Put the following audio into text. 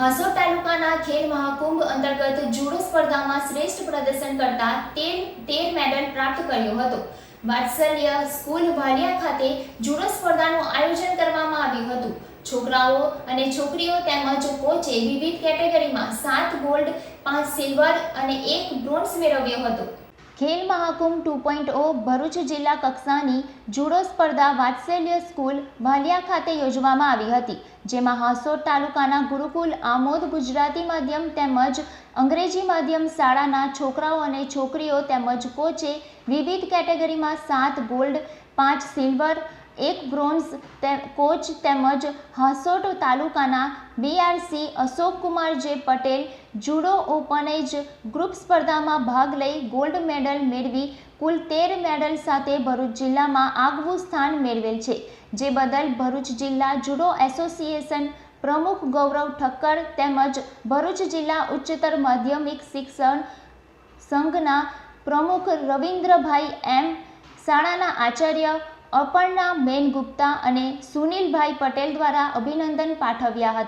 હાસોડ તાલુકાના ખેલ મહાકુંભ અંતર્ગત જુડો સ્પર્ધામાં શ્રેષ્ઠ પ્રદર્શન કરતા તેર તેર મેડલ પ્રાપ્ત કર્યો હતો. વાત્સલ્ય સ્કૂલ વાલિયા ખાતે જુડો સ્પર્ધાનું આયોજન કરવામાં આવ્યું હતું. છોકરાઓ અને છોકરીઓ તેમજ કોચે વિવિધ કેટેગરીમાં સાત ગોલ્ડ, પાંચ સિલ્વર અને એક બ્રોન્ઝ મેળવ્યો હતો. Khel Mahakumbh two point o Bharuch જિલ્લા કક્ષાની જુડો સ્પર્ધા વાત્સલ્ય સ્કૂલ વાલિયા ખાતે યોજવામાં આવી હતી, જેમાં હાસોડ તાલુકાના ગુરુકુલ, આમોદ ગુજરાતી માધ્યમ તેમજ અંગ્રેજી માધ્યમ શાળાના છોકરાઓ અને છોકરીઓ તેમજ કોચે વિવિધ કેટેગરીમાં સાત ગોલ્ડ, પાંચ સિલ્વર એક બ્રોન્ઝ કોચ તેમજ હાસોટ તાલુકાના BRC Ashokkumar J Patel judo open age group સ્પર્ધામાં ભાગ લઈ ગોલ્ડ મેડલ મેળવી, કુલ તેર મેડલ સાથે ભરૂચ જિલ્લામાં આગવું સ્થાન મેળવેલ છે. જે બદલ ભરૂચ જિલ્લા જુડો એસોસિએશન પ્રમુખ ગૌરવ ઠક્કર તેમજ ભરૂચ જિલ્લા ઉચ્ચતર માધ્યમિક શિક્ષણ સંઘના પ્રમુખ રવિન્દ્રભાઈ એમ, શાળાના આચાર્ય અપર્ણા મેન ગુપ્તા અને સુનિલભાઈ પટેલ દ્વારા અભિનંદન પાઠવ્યા હતા.